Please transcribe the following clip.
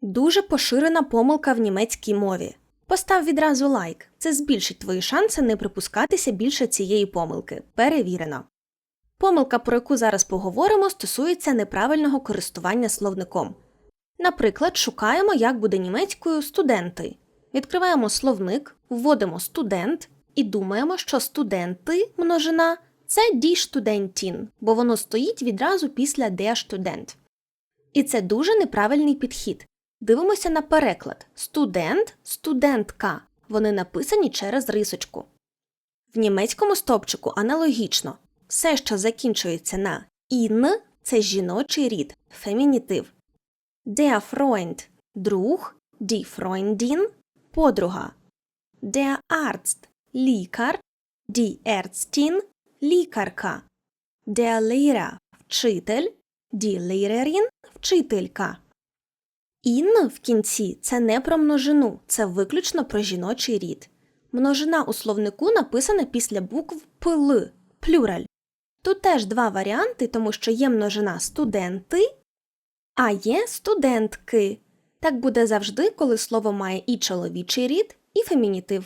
Дуже поширена помилка в німецькій мові. Постав відразу лайк. Це збільшить твої шанси не припускатися більше цієї помилки. Перевірено. Помилка, про яку зараз поговоримо, стосується неправильного користування словником. Наприклад, шукаємо, як буде німецькою студенти. Відкриваємо словник, вводимо студент і думаємо, що студенти множина це die Studentin, бо воно стоїть відразу після der Student. І це дуже неправильний підхід. Дивимося на переклад студент, студентка. Вони написані через рисочку. В німецькому стовпчику аналогічно. Все, що закінчується на ін, це жіночий рід, фемінітив. Der Freund – друг, die Freundin – подруга. Der Arzt – лікар, die Ärztin – лікарка. Der Lehrer – вчитель, die Lehrerin – вчителька. Ін в кінці це не про множину, це виключно про жіночий рід. Множина у словнику написана після букв ПЛ – плюраль. Тут теж два варіанти, тому що є множина студенти, а є студентки. Так буде завжди, коли слово має і чоловічий рід, і фемінітив.